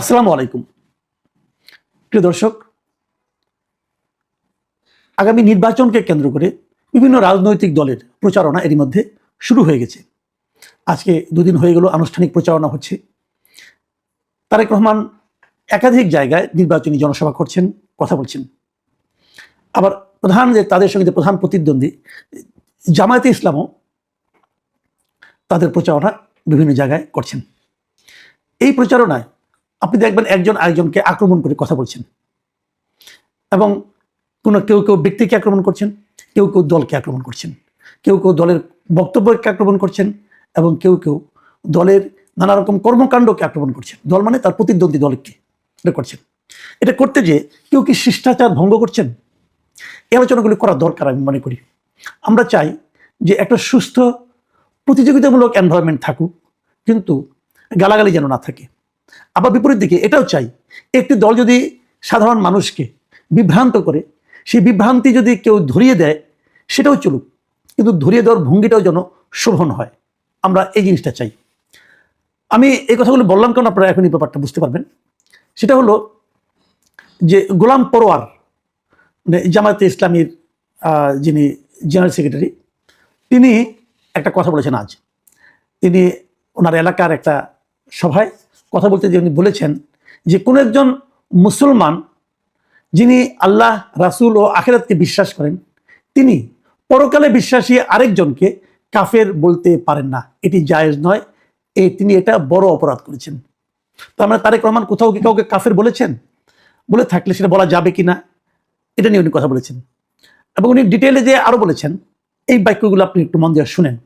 আসসালামু আলাইকুম। প্রিয় দর্শক, আগামী নির্বাচনকে কেন্দ্র করে বিভিন্ন রাজনৈতিক দলের প্রচারণা এরই মধ্যে শুরু হয়ে গেছে। আজকে দুদিন হয়ে গেল, আনুষ্ঠানিক প্রচারণা হচ্ছে। তারেক রহমান একাধিক জায়গায় নির্বাচনী জনসভা করছেন, কথা বলছেন। আবার প্রধান যে তাদের সঙ্গে যে প্রধান প্রতিদ্বন্দ্বী, জামায়াতে ইসলামও তাদের প্রচারণা বিভিন্ন জায়গায় করছেন। এই প্রচারণায় আপনি দেখবেন একজন আরেকজনকে আক্রমণ করে কথা বলছেন। এবং কোনো কেউ কেউ ব্যক্তিকে আক্রমণ করছেন, কেউ কেউ দলকে আক্রমণ করছেন, কেউ কেউ দলের বক্তব্যকে আক্রমণ করছেন এবং কেউ কেউ দলের নানা রকম কর্মকাণ্ডকে আক্রমণ করছেন। দল মানে তার প্রতিদ্বন্দ্বী দলকে এটা করছেন। এটা করতে যে কেউ কি শিষ্টাচার ভঙ্গ করছেন? এই আলোচনাগুলি করা দরকার আমি মনে করি। আমরা চাই যে একটা সুস্থ, প্রতিযোগিতামূলক এনভায়রনমেন্ট থাকুক, কিন্তু গালাগালি যেন না থাকে। আবার বিপরীত দিকে এটাও চাই, একটি দল যদি সাধারণ মানুষকে বিভ্রান্ত করে, সেই বিভ্রান্তি যদি কেউ ধরিয়ে দেয়, সেটাও চলুক। কিন্তু ধরিয়ে দেওয়ার ভঙ্গিটাও যেন শোভন হয়। আমরা এই জিনিসটা চাই। আমি এই কথাগুলো বললাম কেন আপনারা এখনই ব্যাপারটা বুঝতে পারবেন? সেটা হলো যে গোলাম পরোয়ার মানে জামায়াতে ইসলামীর যিনি জেনারেল সেক্রেটারি, তিনি একটা কথা বলেছেন আজ। তিনি ওনার এলাকার একটা সভায় কথা বলতে যে উনি বলেছেন যে কোনো একজন মুসলমান যিনি আল্লাহ, রাসূল ও আখেরাতকে বিশ্বাস করেন, তিনি পরকালে বিশ্বাসী আরেকজনকে কাফের বলতে পারেন না। এটি জায়েজ নয়। এই তিনি এটা বড় অপরাধ করেছেন। তো আমরা তারেক রহমান কোথাও কি কাউকে কাফের বলেছেন? বলে থাকলে সেটা বলা যাবে কি না এটা নিয়ে উনি কথা বলেছেন। এবং উনি ডিটেলে যে আরও বলেছেন, এই বাক্যগুলো আপনি একটু মন দিয়ে শুনেন।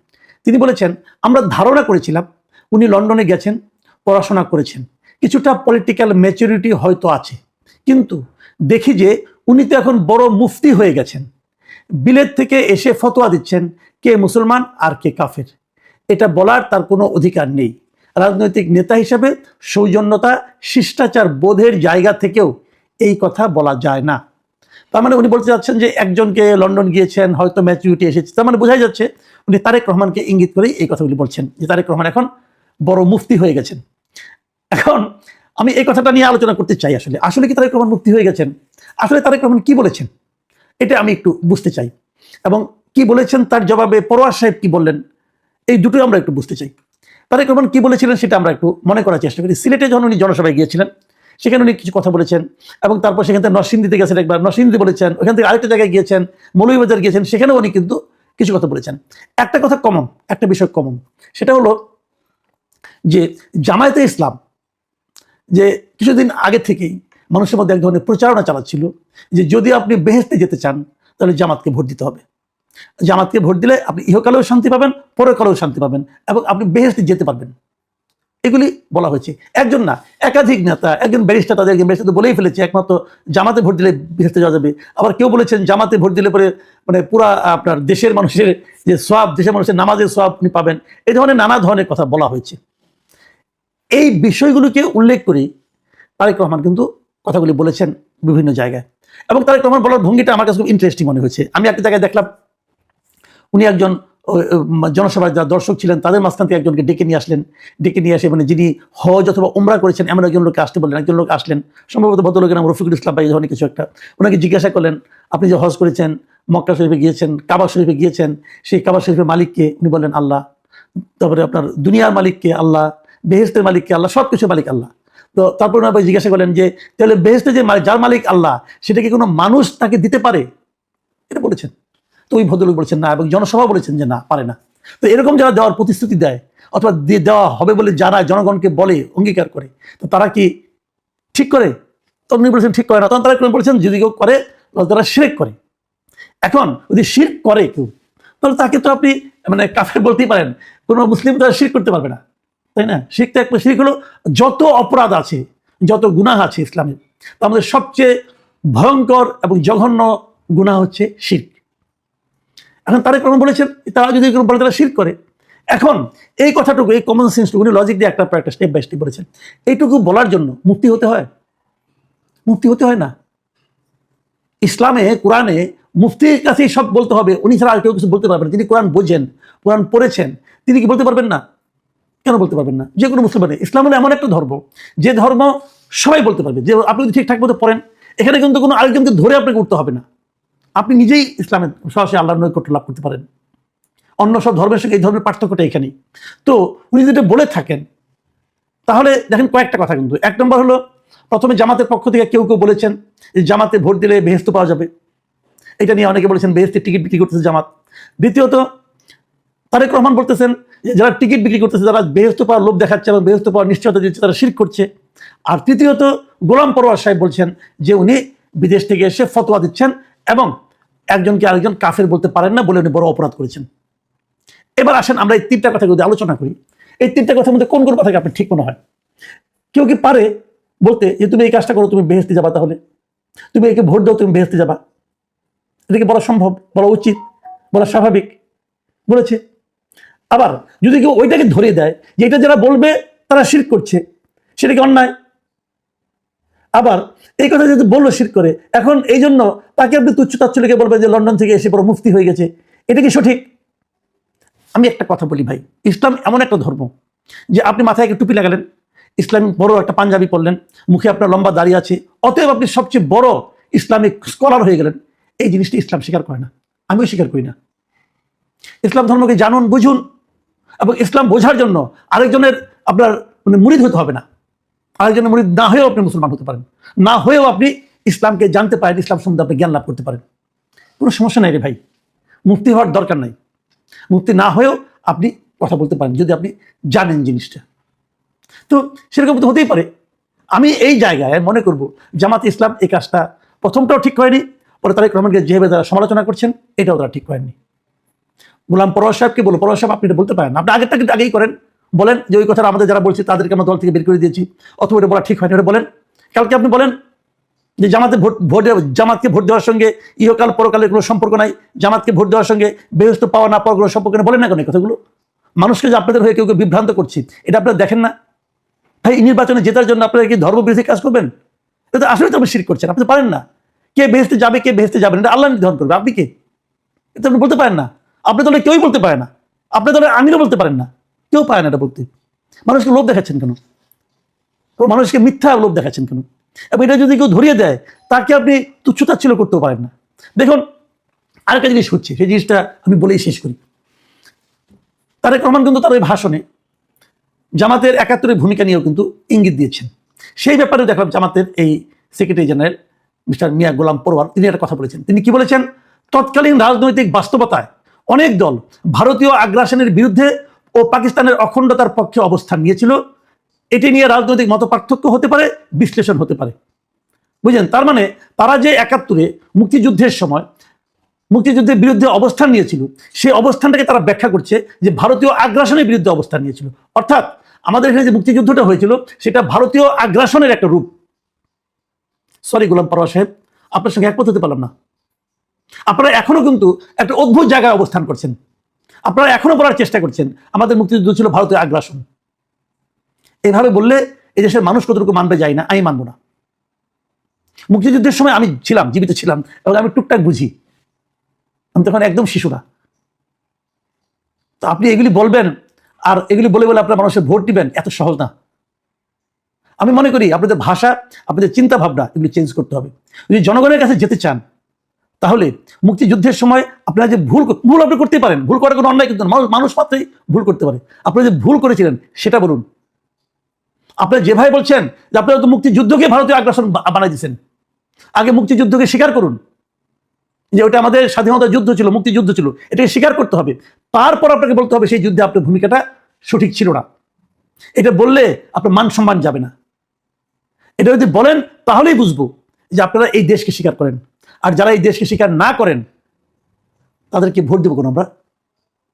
তিনি বলেছেন, আমরা ধারণা করেছিলাম, উনি লন্ডনে গেছেন পড়াশোনা করেছেন। কিছুটা পলিটিক্যাল ম্যাচুরিটি হয়তো আছে। কিন্তু দেখি যে উনি তো এখন বড় মুফতি হয়ে গেছেন। বিলেত থেকে এসে ফতোয়া দিচ্ছেন কে মুসলমান আর কে কাফের। এটা বলার তার কোনো অধিকার নেই। রাজনৈতিক নেতা হিসেবে সৌজন্যতা, শিষ্টাচার বোধের জায়গা থেকেও এই কথা বলা যায় না। তার মানে উনি বলতে চাচ্ছেন যে একজনকে লন্ডন গিয়েছেন, হয়তো ম্যাচুরিটি এসেছে। তার মানে বোঝাই যাচ্ছে উনি তারেক রহমানকে ইঙ্গিত করেই এই কথাগুলি বলছেন যে তারেক রহমান এখন বড় মুফতি হয়ে গেছেন। এখন আমি এই কথাটা নিয়ে আলোচনা করতে চাই আসলে। আসলে কি তারেক রহমান মুক্তি হয়ে গেছেন? আসলে তারেক রহমান কি বলেছেন? এটা আমি একটু বুঝতে চাই। এবং কি বলেছেন তার জবাবে পরোয়ার সাহেব কি বললেন? এই দুটোই আমরা একটু বুঝতে চাই। তারেক রহমান কি বলেছিলেন সেটা আমরা একটু মনে করার চেষ্টা করি। সিলেটে যখন উনি জনসভায় গিয়েছিলেন, সেখানে উনি কিছু কথা বলেছেন এবং তারপর সেখান থেকে নরসিংদীতে গেছেন একবার। নরসিংদী বলেছেন, ওখান থেকে আরেকটা জায়গায় গিয়েছেন, মৌলভীবাজার গিয়েছেন, সেখানেও উনি কিন্তু কিছু কথা বলেছেন। একটা কথা কমন একটা বিষয় কমন সেটা হলো যে জামায়াতে ইসলাম যে কিছুদিন আগে থেকেই মানুষের মধ্যে এক ধরনের প্রচারণা চালাচ্ছিল যে যদি আপনি বেহেস্তে যেতে চান, তাহলে জামাতকে ভোট দিতে হবে। জামাতকে ভোট দিলে আপনি ইহকালেও শান্তি পাবেন, পরকালেও শান্তি পাবেন এবং আপনি বেহেস্তে যেতে পারবেন। এগুলি বলা হয়েছে। একজন না, একাধিক নেতা, একজন ব্যারিস্টার তাদের একজন ব্যারিস্টার তো বলেই ফেলেছে, একমাত্র জামাতে ভোট দিলে বেহেস্তে যাওয়া যাবে। আবার কেউ বলেছেন জামাতে ভোট দিলে পরে মানে পুরা আপনার দেশের মানুষের যে সব দেশের মানুষের নামাজের সব আপনি পাবেন। এই ধরনের নানা ধরনের কথা বলা হয়েছে। এই বিষয়গুলোকে উল্লেখ করেই তারেক রহমান কিন্তু কথাগুলি বলেছেন বিভিন্ন জায়গায়। এবং তারেক রহমান বলার ভঙ্গিটা আমার কাছে খুব ইন্টারেস্টিং মনে হয়েছে। আমি একটা জায়গায় দেখলাম, উনি একজন জনসভায় যারা দর্শক ছিলেন, তাদের মাঝখান থেকে একজনকে ডেকে নিয়ে আসলেন। ডেকে নিয়ে আসে মানে যিনি হজ অথবা উমরা করেছেন, এমন একজন লোককে আসতে বললেন, একজন লোক আসলেন। সম্ভবত ভদ্রলোকের নাম রফিকুল ইসলাম বা এই ধরনের কিছু একটা। ওনাকে জিজ্ঞাসা করলেন, আপনি যে হজ করেছেন, মক্কা শরীফে গিয়েছেন, কাবা শরীফে গিয়েছেন, সেই কাবা শরীফের মালিককে? উনি বললেন, আল্লাহ। তারপরে আপনার দুনিয়ার মালিককে আল্লাহ বেহেস্তের মালিক কে আল্লাহ সব কিছু মালিক আল্লাহ। তো তারপর ওনার জিজ্ঞাসা করলেন যে, তাহলে বেহেস্তে যে যার মালিক আল্লাহ, সেটা কি কোনো মানুষ তাকে দিতে পারে? এটা বলেছেন। তো ওই ভদ্রলোক বলেছেন না এবং জনসভা বলেছেন যে না, পারে না। তো এরকম যারা দেওয়ার প্রতিশ্রুতি দেয়, অথবা দিয়ে দেওয়া হবে বলে যারা জনগণকে বলে, অঙ্গীকার করে, তো তারা কি ঠিক করে? তখন বলেছেন, ঠিক করে না। তখন তারা বলেছেন? যদি কেউ করে তারা শিরেক করে। এখন যদি শির করে কেউ, তাহলে তাকে তো আপনি মানে কাফের বলতেই পারেন। কোনো মুসলিম তারা শির করতে পারবে না। তাই না? শিখ তো একটা শিখ হলো যত অপরাধ আছে, যত গুনাহ আছে ইসলামে তার মধ্যে সবচেয়ে ভয়ঙ্কর এবং জঘন্য গুনাহ হচ্ছে শির্ক। এখন তারেক রহমান বলেছেন, তারা যদি কোনো বলে, তারা শির করে। এখন এই কথাটুকু, এই কমন সেন্সটুকু উনি লজিক দিয়ে একটা একটা স্টেপ বাই স্টেপ বলেছেন। এইটুকু বলার জন্য মুক্তি হতে হয়? মুক্তি হতে হয় না। ইসলামে, কোরআনে মুফতির কাছেই সব বলতে হবে। উনি ছাড়া আর কেউ কিছু বলতে পারবেন তিনি কোরআন বোঝেন, কোরআন পড়েছেন। তিনি কি বলতে পারবেন না? কেন বলতে পারবেন না? যে কোনো মুসলমান ইসলাম হলো এমন একটা ধর্ম, যে ধর্ম সবাই বলতে পারবে, যে আপনি যদি ঠিকঠাক মতো পড়েন, এখানে কিন্তু কোনো আরেকজনকে ধরে আপনাকে উঠতে হবে না। আপনি নিজেই ইসলামের সরাসরি আল্লাহর নৈকট্য লাভ করতে পারেন। অন্য সব ধর্মের সঙ্গে এই ধর্মের পার্থক্যটা এখানেই তো উনি যদি বলে থাকেন, তাহলে দেখেন কয়েকটা কথা কিন্তু। এক নম্বর হলো, প্রথমে জামাতের পক্ষ থেকে কেউ কেউ বলেছেন যে জামাতে ভোট দিলে বেহেস্ত পাওয়া যাবে। এটা নিয়ে অনেকে বলেছেন বেহেস্তের টিকিট বিক্রি করতেছে জামাত। দ্বিতীয়ত তারেক রহমান বলতেছেন যারা টিকিট বিক্রি করতেছে, যারা বেহস্ত পাওয়ার লোভ দেখাচ্ছে এবং বেহস্ত পাওয়ার নিশ্চয়তা দিচ্ছে, তারা শির করছে। আর তৃতীয়ত গোলাম পরোয়ার সাহেব বলছেন যে উনি বিদেশ থেকে এসে ফতোয়া দিচ্ছেন এবং একজনকে আরেকজন কাফের বলতে পারেন না বলে উনি বড় অপরাধ করেছেন। এবার আসেন আমরা এই তিনটা কথা যদি আলোচনা করি। এই তিনটা কথার মধ্যে কোন কোন কথাকে আপনার ঠিক মনে হয়? কেউ কি পারে বলতে যে তুমি এই কাজটা করো, তুমি বেহেস্তে যাবা তাহলে? তুমি একে ভোট দাও, তুমি বেহেস্তে যাবা। এটা কি বলা সম্ভব, বলা উচিত, বলা স্বাভাবিক? বলেছে আবার যদি কেউ ওইটাকে ধরে দেয় যে এটা যারা বলবে, তারা শির করছে সেটা কি অন্যায়। আবার এই কথা যদি বলল শির করে, এখন এই জন্য তাকে আপনি তুচ্ছ তাচ্ছলিকে বলবেন যে লন্ডন থেকে এসে বড় মুফতি হয়ে গেছে। এটা কি সঠিক? আমি একটা কথা বলি ভাই, ইসলাম এমন একটা ধর্ম যে আপনি মাথায় একটা টুপি লাগালেন ইসলামিক বড় একটা পাঞ্জাবি পরলেন, মুখে আপনার লম্বা দাড়ি আছে, অতএব আপনি সবচেয়ে বড় ইসলামিক স্কলার হয়ে গেলেন। এই জিনিসটি ইসলাম স্বীকার করে না, আমিও স্বীকার করি না। ইসলাম ধর্মকে জানুন, বুঝুন এবং ইসলাম বোঝার জন্য আরেকজনের আপনার মানে মুরিদ হতে হবে না। আরেকজনের মুরিদ না হয়েও আপনি মুসলমান হতে পারেন। না হয়েও আপনি ইসলামকে জানতে পারেন, ইসলাম সম্বন্ধে আপনি জ্ঞান লাভ করতে পারেন। কোনো সমস্যা নাই রে ভাই। মুক্তি হওয়ার দরকার নাই। মুক্তি না হয়েও আপনি কথা বলতে পারেন, যদি আপনি জানেন জিনিসটা। তো সেরকম তো হতেই পারে। আমি এই জায়গায় মনে করব, জামাত ইসলাম এই কাজটা প্রথমটাও ঠিক করেনি, পরে তারেক রহমানকে যেভাবে তারা সমালোচনা করছেন, এটাও তারা ঠিক করেননি। গোলাম পরোয়ার সাহেবকে বলো পরোয়ার সাহেব আপনি এটা বলতে পারেন। আপনি আগেরটাকে আগেই করেন। বলেন যে ওই কথাটা আমাদের যারা বলছি তাদেরকে আমরা দল থেকে বের করে দিয়েছি। অথবা এটা বলা ঠিক হয়নি, এটা বলেন। কালকে আপনি বলেন যে জামাতে ভোট ভোট জামাতকে ভোট দেওয়ার সঙ্গে ইহকাল পরকালের কোনো সম্পর্ক নাই, জামাতকে ভোট দেওয়ার সঙ্গে বেহস্ত পাওয়া না পাওয়ার কোনো সম্পর্ক নেই। বলেন না কেন কথাগুলো? মানুষকে যে আপনাদের হয়ে কেউ কেউ বিভ্রান্ত করছি, এটা আপনারা দেখেন না? ভাই নির্বাচনে জেতার জন্য আপনারা কি ধর্মবিরোধী কাজ করবেন? এটা তো আসলে তো আপনি শির করছেন, আপনি পারেন না। কে বেহেস্তে যাবে, কে বেহেস্তে যাবেন এটা আল্লাহ নির্ধারণ করবে। আপনি কে? এটা আপনি বলতে পারেন না। আপনি দলে কেউই বলতে পারে না। আপনি দলে আমিরও বলতে পারেন না। কেউ পায় না এটা বলতে। মানুষকে লোভ দেখাচ্ছেন কেন? মানুষকে মিথ্যা লোভ দেখাচ্ছেন কেন? এবং এটা যদি কেউ ধরিয়ে দেয়, তাকে আপনি তুচ্ছতাচ্ছিল করতেও পারেন না। দেখুন, আরেকটা জিনিস হচ্ছে, সেই জিনিসটা আমি বলেই শেষ করি। তারেক রহমান কিন্তু তার ওই ভাষণে জামাতের একাত্তরের ভূমিকা নিয়েও কিন্তু ইঙ্গিত দিয়েছেন। সেই ব্যাপারে দেখলাম জামাতের এই secretary general mister Mia Golam Parwar তিনি একটা কথা বলেছেন। তিনি কি বলেছেন? তৎকালীন রাজনৈতিক বাস্তবতায় অনেক দল ভারতীয় আগ্রাসনের বিরুদ্ধে ও পাকিস্তানের অখণ্ডতার পক্ষে অবস্থান নিয়েছিল। এটি নিয়ে রাজনৈতিক মত পার্থক্য হতে পারে, বিশ্লেষণ হতে পারে। বুঝলেন? তার মানে তারা যে একাত্তরে মুক্তিযুদ্ধের সময় মুক্তিযুদ্ধের বিরুদ্ধে অবস্থান নিয়েছিল সেই অবস্থানটাকে তারা ব্যাখ্যা করছে যে ভারতীয় আগ্রাসনের বিরুদ্ধে অবস্থান নিয়েছিল। অর্থাৎ আমাদের এখানে যে মুক্তিযুদ্ধটা হয়েছিল, সেটা ভারতীয় আগ্রাসনের একটা রূপ। সরি গোলাম পরোয়া সাহেব, আপনার সঙ্গে একমত হতে পারলাম না। আপনারা এখনও কিন্তু একটা অদ্ভুত জায়গায় অবস্থান করছেন। আপনারা এখনও বলার চেষ্টা করছেন, আমাদের মুক্তিযুদ্ধ ছিল ভারতের আগ্রাসন। এভাবে বললে এই দেশের মানুষ কতটুকু মানবে যায় না, আমি মানবো না। মুক্তিযুদ্ধের সময় আমি ছিলাম, জীবিত ছিলাম এবং আমি টুকটাক বুঝি। আমি তখন একদম শিশুরা। তো আপনি এগুলি বলবেন, আর এগুলি বলে বলে আপনার মানুষের ভোট দিবেন, এত সহজ না। আমি মনে করি আপনাদের ভাষা, আপনাদের চিন্তা ভাবনা এগুলি চেঞ্জ করতে হবে। যদি জনগণের কাছে যেতে চান তাহলে মুক্তিযুদ্ধের সময় আপনারা যে ভুল ভুল আপনি করতে পারেন, ভুল করার কোনো অন্যায় কিন্তু মানুষ মাত্রই ভুল করতে পারে। আপনারা যে ভুল করেছিলেন, সেটা বলুন। আপনারা যেভাবে বলছেন যে আপনারা তো মুক্তিযুদ্ধকে ভারতীয় আগ্রাসন বানাই দিয়েছেন আগে মুক্তিযুদ্ধকে স্বীকার করুন। যে ওটা আমাদের স্বাধীনতা যুদ্ধ ছিল, মুক্তিযুদ্ধ ছিল, এটাকে স্বীকার করতে হবে। তারপর আপনাকে বলতে হবে, সেই যুদ্ধে আপনার ভূমিকাটা সঠিক ছিল না। এটা বললে আপনার মান সম্মান যাবে না। এটা যদি বলেন, তাহলেই বুঝব। যে আপনারা এই দেশকে স্বীকার করেন। আর যারা এই দেশকে স্বীকার না করেন, তাদেরকে ভোট দেবো কোনো আমরা?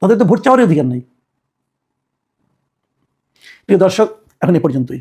তাদের তো ভোট চাওয়ারই অধিকার নাই। প্রিয় দর্শক, এখন এ পর্যন্তই।